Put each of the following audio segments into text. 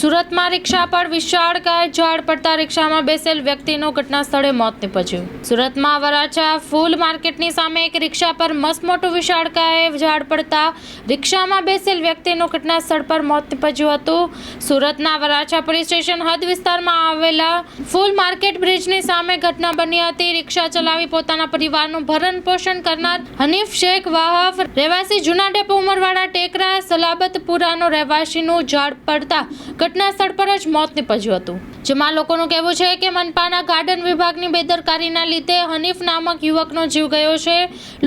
સુરતમાં રિક્ષા પર વિશાળ ગાય ઝાડ પડતા રિક્ષામાં બેસેલ વ્યક્તિનું ઘટના સ્થળે મોત નીપજ્યું. સુરતમાં વરાછા ફૂલ માર્કેટની સામે એક રિક્ષા પર મસમોટું વિશાળ ગાય ઝાડ પડતા રિક્ષામાં બેસેલ વ્યક્તિનું ઘટના સ્થળ પર મોત નીપજ્યું હતું. સુરતના વરાછા પોલીસ સ્ટેશન હદ વિસ્તારમાં આવેલા ફૂલ માર્કેટ બ્રિજની સામે ઘટના બની હતી. રિક્ષા ચલાવી પોતાના પરિવારનું ભરણ પોષણ કરનાર હનીફ શેખ વાહફ, રહેવાસી જૂના ડેપો ઉમરવાડા ટેકરા, સલાબતપુરાનો રહેવાસીનું ઝાડ પડતા ઘટના સ્થળ પર જ મોત નીપજ્યું હતું. જેમાં લોકોનું કહેવું છે કે મનપાના ગાર્ડન વિભાગની બેદરકારીના લીધે હનીફ નામક યુવકનો જીવ ગયો છે.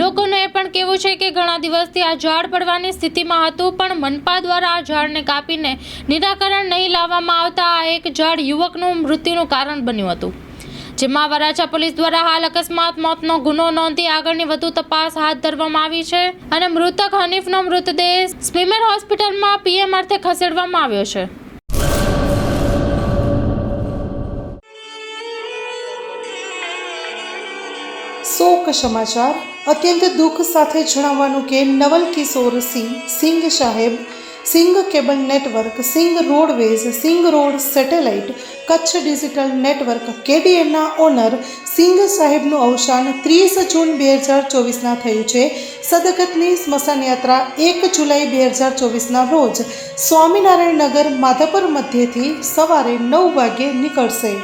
લોકોનું એ પણ કહેવું છે કે ઘણા દિવસથી આ ઝાડ પડવાની સ્થિતિમાં હતું, પણ મનપા દ્વારા આ ઝાડને કાપીને નિરાકરણ નહીં લાવવામાં આવતા આ એક ઝાડ યુવકનું મૃત્યુનું કારણ બન્યું હતું. જેમાં વરાછા પોલીસ દ્વારા હાલ અકસ્માત, મોતનો ગુનો નોંધી આગળની વધુ તપાસ હાથ ધરવામાં આવી છે અને મૃતક હનીફનો મૃતદેહ સ્મીમેર હોસ્પિટલમાં પીએમ અર્થે ખસેડવામાં આવ્યો છે. શોક સમાચાર, અત્યંત દુઃખ સાથે જણાવવાનું કે નવલ કિશોર સિંહ, સિંઘ સાહેબ, Singh cable network, Singh roadways, Singh road satellite, Kutch digital network કેડીએના owner Singh સાહેબનું અવસાન ત્રીસ જૂન બે હજાર ચોવીસના થયું છે. સદગતની સ્મશાન યાત્રા એક જુલાઈ બે હજાર ચોવીસના રોજ સ્વામિનારાયણ નગર માધાપર મધ્યથી સવારે નવ વાગ્યે નીકળશે.